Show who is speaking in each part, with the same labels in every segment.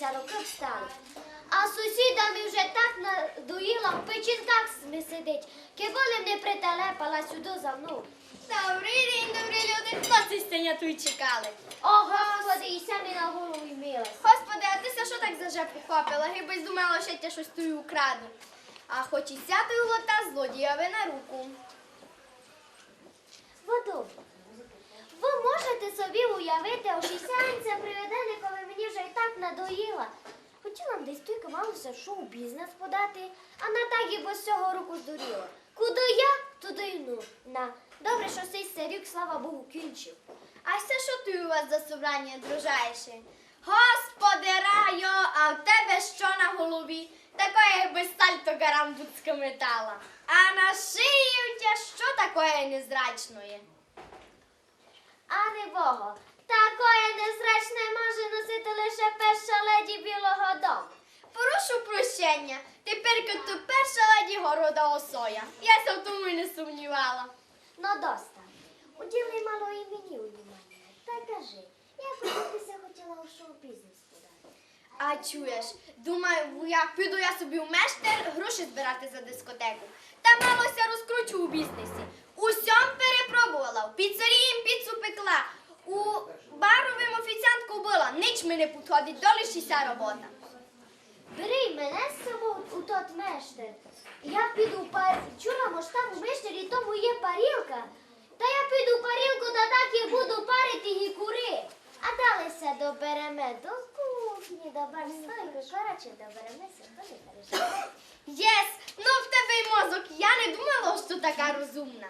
Speaker 1: фруктів на старі ми ся роки встали. А сусідами вже так надоїла в печінках ми сидить, киволем не прителепала сюди за мною.
Speaker 2: Добрий день, добрі люди. Хто ці стеня тут чекали?
Speaker 1: О, Господи, і самі на голову милась.
Speaker 2: Господи, а ти ся що так за жепу хопила? Гиби думала, що я щось тую украду. А хоч і сяти лота злодієві на руку.
Speaker 1: Воду. Ви можете собі уявити, осісянця приведене, коли і так надоїла. Хотіла б десь тільки малося в шоу-бізнес подати, а на так і без цього руку здуріла. Куди я, туди й ну. На. Добре, що цей старік, слава Богу, кінчив.
Speaker 2: А все що ти у вас за собрання, дружайші? Господи райо, а в тебе що на голові? Такое якби сальто гарамбуцька метала. А на шиї у тебе що такое незрачное?
Speaker 1: А не Бого, такое незрачне може носити лише перша леді Білого дому.
Speaker 2: Прошу прощення, тепер ти перша леді города Осоя. Я ся в тому й не сумнівала.
Speaker 1: Ну, доста. Уділи мало і мені унімання. Та кажи, я подивитися хотіла у шоу-бізнес подати.
Speaker 2: А чуєш, думаю, як піду я собі в мештер гроші збирати за дискотеку. Та малося розкручу у бізнесі. Усьом перепробувала, в піцерії піцу пекла, у баровим офіціантку була, ніч мені підходить, долишися робота.
Speaker 1: Бери мене з собою у тот мештер. Я піду пар... Чула, може там у мештері тому є парілка. Та я піду парілку, та так і буду парити гікури. А далися добереме до кухні, до барстойки. Коротше, доберемеся, то не переживай.
Speaker 2: Єс, ну в тебе й мозок. Я не думала, що така розумна.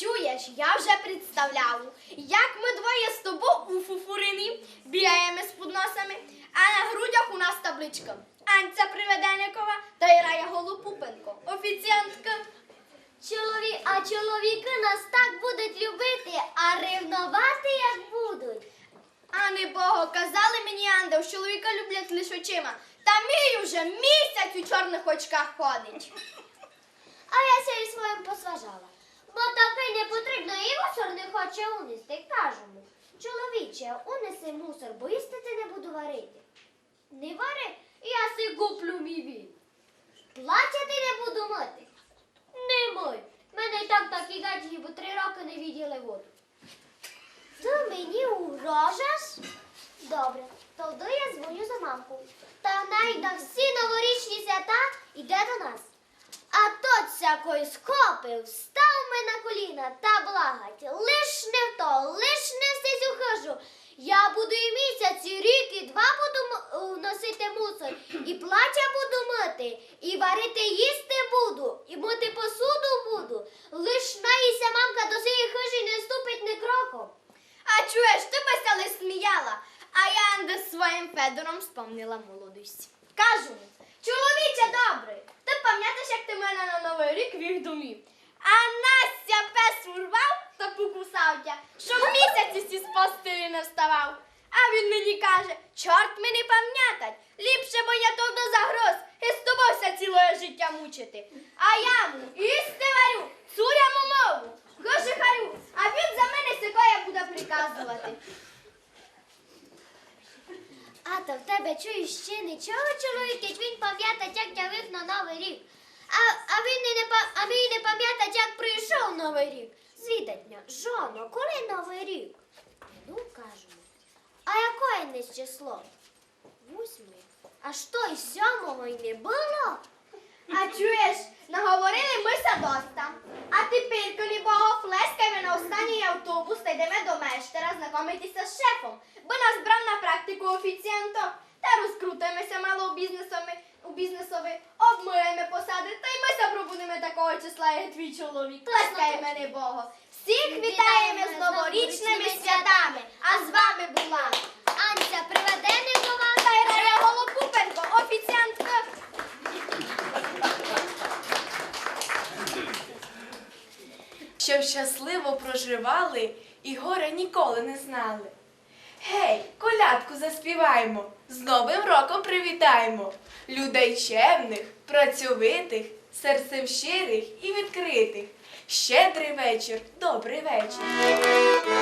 Speaker 2: Чуєш, я вже представляю, як ми двоє з тобою у фуфурині бігаємо з подносами, а на грудях у нас табличка. Анця Приведенникова та Ірая Голопупенко, офіціантка.
Speaker 1: Чолові... А чоловіки нас так будуть любити, а ревнувати як будуть.
Speaker 2: А не бого, казали мені, Анда, що чоловіка люблять лише очима. Та мій уже місяць у чорних очках ходить.
Speaker 1: А я ся і своїм посважала. Бо таки не потрібно і мусор не хоче унести, кажемо. Чоловіче, унеси мусор, бо їсти ти не буду варити. Не вари, я си куплю мій він. Плаття ти не буду мити. Не мой. Мене і так такі гаджі, бо три роки не відділи воду. Ти мені угрожаш? Добре, тоді я дзвоню за мамку. Та вона на всі новорічні свята йде до нас. А тот всякої схопив, став ми на коліна та благать. Лиш не в то, лиш не в сесю хожу. Я буду і місяць, і рік, і два буду носити мусор, і плаття буду мити, і варити їсти буду, і мити посуду буду. Лиш наїся мамка до цієї хижі не ступить ні кроком.
Speaker 2: А чуєш, ти ся сміяла, а я своїм Федором спомнила молодість. Кажу, чоловіче добрий, ти пам'ятаєш, як ти мене на Новий рік вів домів? А Настя пес урвав та покусав тя, що місяці сі з постелі не вставав. А він мені каже, чорт мені пам'ятать, ліпше бо я то до загроз і з тобою ся ціле життя мучити. А я му їсти варю, цуряму мову, гроші харю, а він за мене сякоя буде приказувати.
Speaker 1: А то в тебе чуєш ще нічого, чоловік, як він пам'ятать, як я вив на Новий рік. А, а він і не а він не пам'ятать, як прийшов Новий рік. Звідатня, жоно, коли Новий рік? Ну, кажемо. А якое не число? Восьме. А що, і сьомого й не було?
Speaker 2: А чуєш, наговорили ми доста. А тепер, коли Бога флескаємо на останній автобус та йдемо до мештера знайомитися з шефом, бо нас брав на практику офіціантом. Та розкрутимося мало у бізнесові, у обмиємо посади, та й ми пробудемо такого числа, як твій чоловік. Плескає мене Бога. Всіх вітаємо з новорічними святами, а з вами була
Speaker 1: Анця Приведенникова.
Speaker 2: Тайрая Голопупенко, офіціантка.
Speaker 3: щоб щасливо проживали і горя ніколи не знали. Гей, колядку заспіваймо, з Новим роком привітаймо людей чемних, працьовитих, серцем щирих і відкритих. Щедрий вечір, добрий вечір.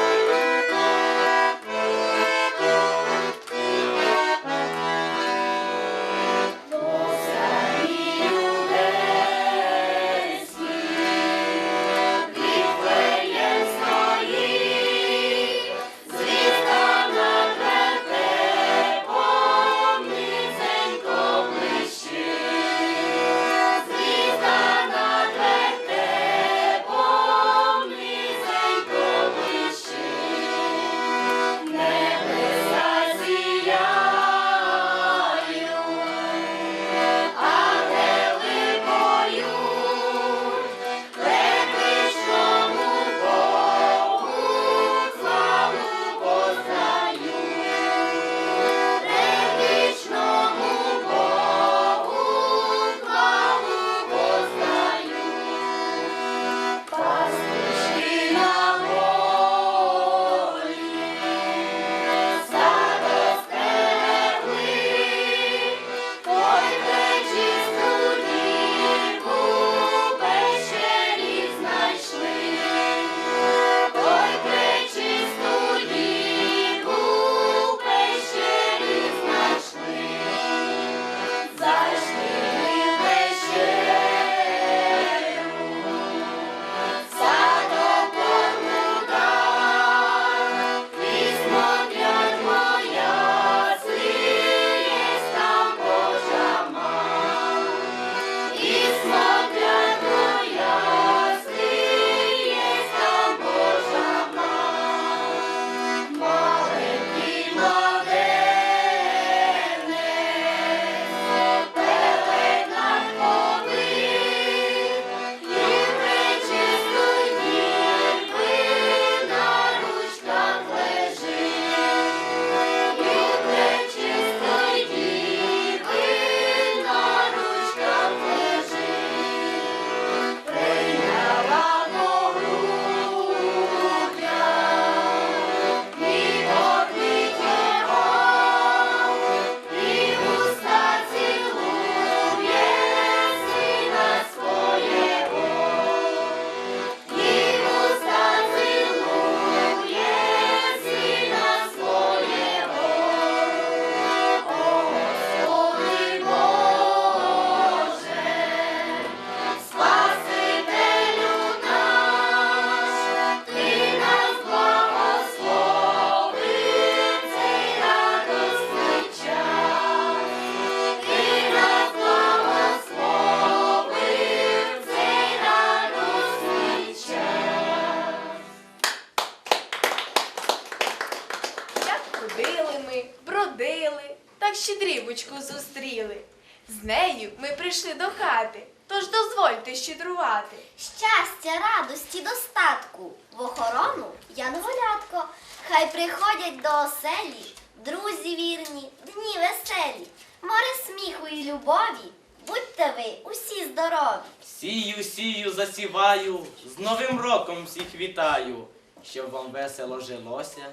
Speaker 3: З нею ми прийшли до хати, тож дозвольте щедрувати.
Speaker 1: Щастя, радості, достатку. В охорону я янголятко. Хай приходять до оселі, друзі вірні, дні веселі, море сміху і любові. Будьте ви усі здорові.
Speaker 4: Сію, сію, засіваю, з Новим роком всіх вітаю, щоб вам весело жилося,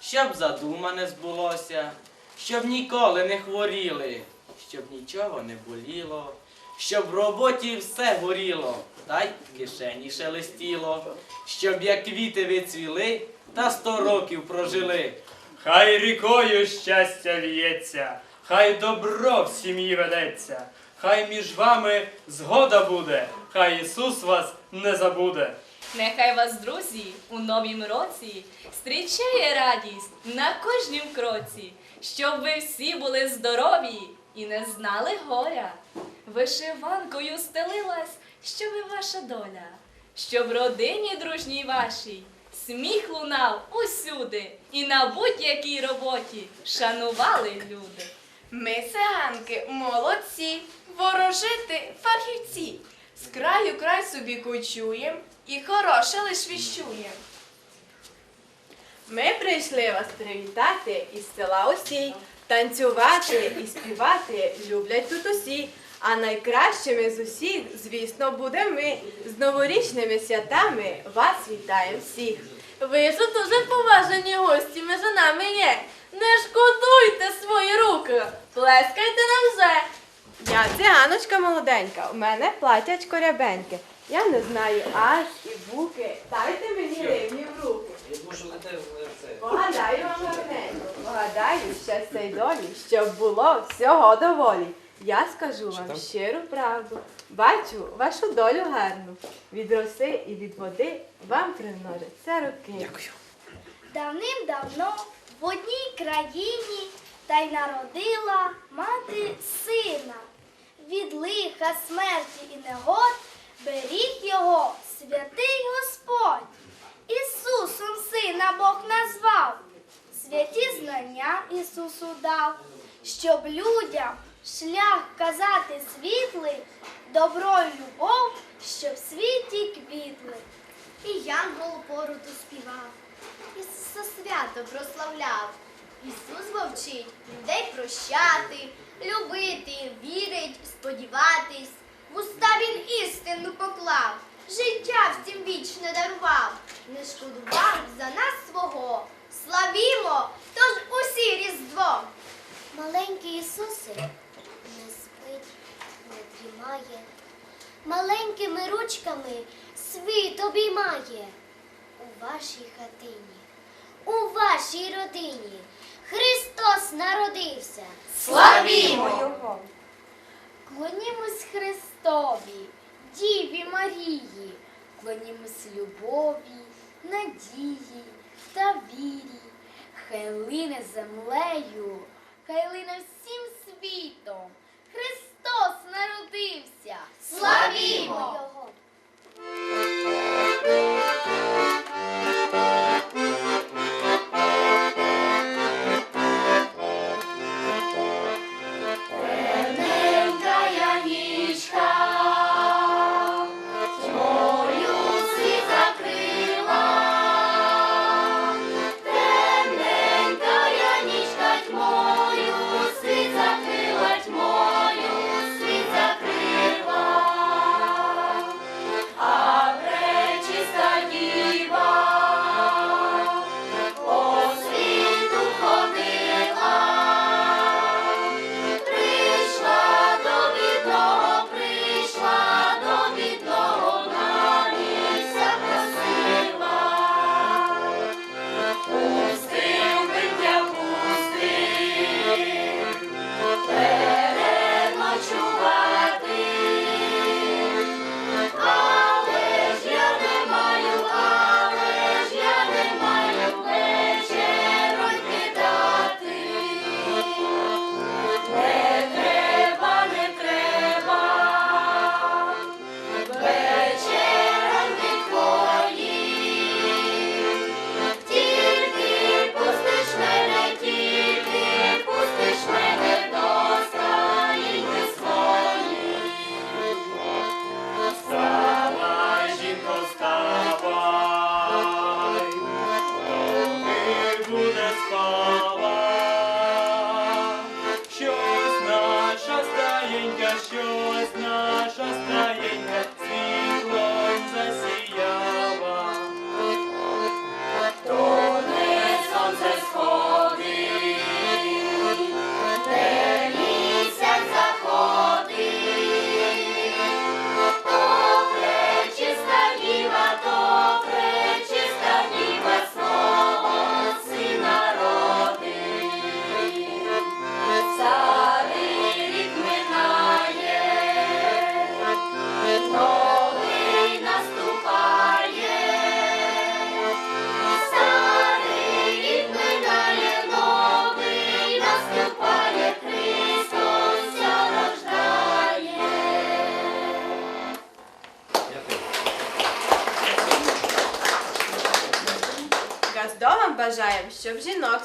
Speaker 4: щоб задумане збулося, щоб ніколи не хворіли, щоб нічого не боліло, щоб в роботі все горіло, та й в кишені шелестіло, щоб як квіти ви цвіли та сто років прожили.
Speaker 5: Хай рікою щастя лється, хай добро в сім'ї ведеться, хай між вами згода буде, хай Ісус вас не забуде.
Speaker 6: Нехай вас, друзі, у новім році зустрічає радість на кожнім кроці, щоб ви всі були здорові і не знали горя. Вишиванкою стелилась, щоб і ваша доля, щоб родині дружній вашій сміх лунав усюди, і на будь-якій роботі шанували люди.
Speaker 3: Ми циганки молодці, ворожити фахівці. З краю край собі кочуєм і хороше лиш віщуєм. Ми прийшли вас привітати із села усій. Танцювати і співати люблять тут усі. А найкращими з усіх, звісно, будемо ми. З новорічними святами вас вітаємо всіх. Ви ж дуже поважені гості між нами є. Не шкодуйте свої руки, плескайте нам вже. Я циганочка молоденька, у мене платячко рябеньке. Я не знаю аж і буки. Дайте мені гривні в руки. Погадаю вам погадаю щастя й долі, щоб було всього доволі. Я скажу вам щиру правду. Бачу вашу долю гарну. Від роси і від води вам примножаться роки. Дякую.
Speaker 2: Давним-давно в одній країні та й народила мати сина. Від лиха, смерті і негод беріг його святий Господь. Ісусом сина Бог назвав, святі знання Ісусу дав, щоб людям шлях казати світлий, добро й любов, щоб в світі квітли. І янгол породу співав. Ісуса свято прославляв. Ісус вовчить людей прощати, любити, вірить, сподіватись. В уста він істину поклав, життя всім вічне дарував, не шкодував за нас свого. Славімо, тож усі різдво.
Speaker 1: Маленький Ісусик не спить, не дрімає, маленькими ручками світ обіймає у вашій хатині, у вашій родині. Христос народився.
Speaker 3: Славімо Його!
Speaker 2: Клонімось Христові, Діві Марії, клонімось любові, надії та вірі, хай лине землею, хай лине всім світом. Христос
Speaker 3: Sława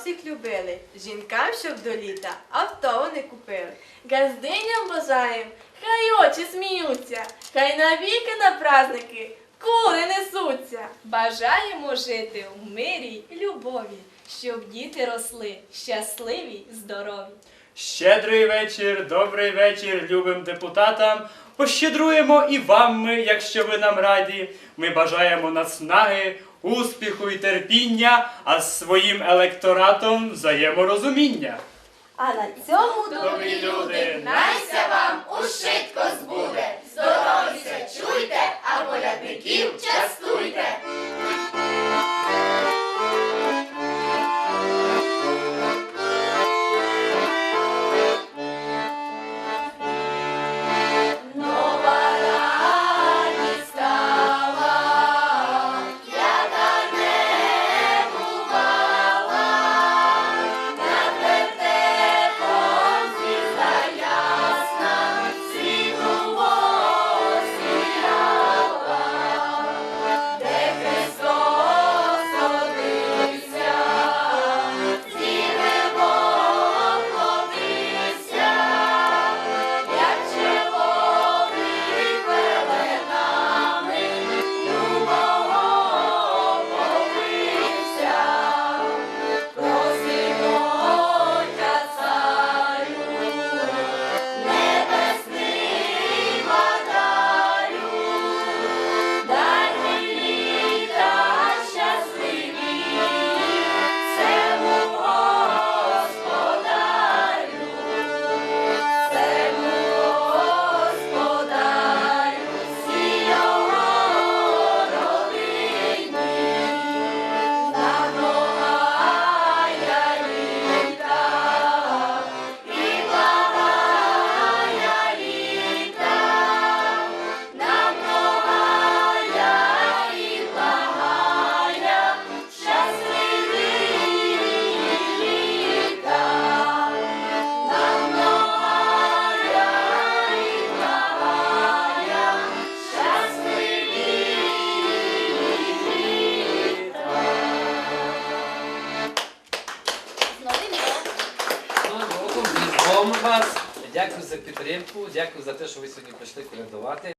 Speaker 3: всіх любили, жінкам, щоб до літа авто вони купили.
Speaker 7: Газдиням бажаєм, хай очі сміються, хай навіки на праздники кури несуться.
Speaker 5: Бажаємо жити в мирі й любові, щоб діти росли щасливі, здорові.
Speaker 6: Щедрий вечір, добрий вечір, любим депутатам. Пощедруємо і вам ми, якщо ви нам раді. Ми бажаємо наснаги, успіху і терпіння, а з своїм електоратом взаєморозуміння.
Speaker 7: А на цьому
Speaker 6: Добрі люди,
Speaker 8: дякую за те, що ви сьогодні прийшли колядувати.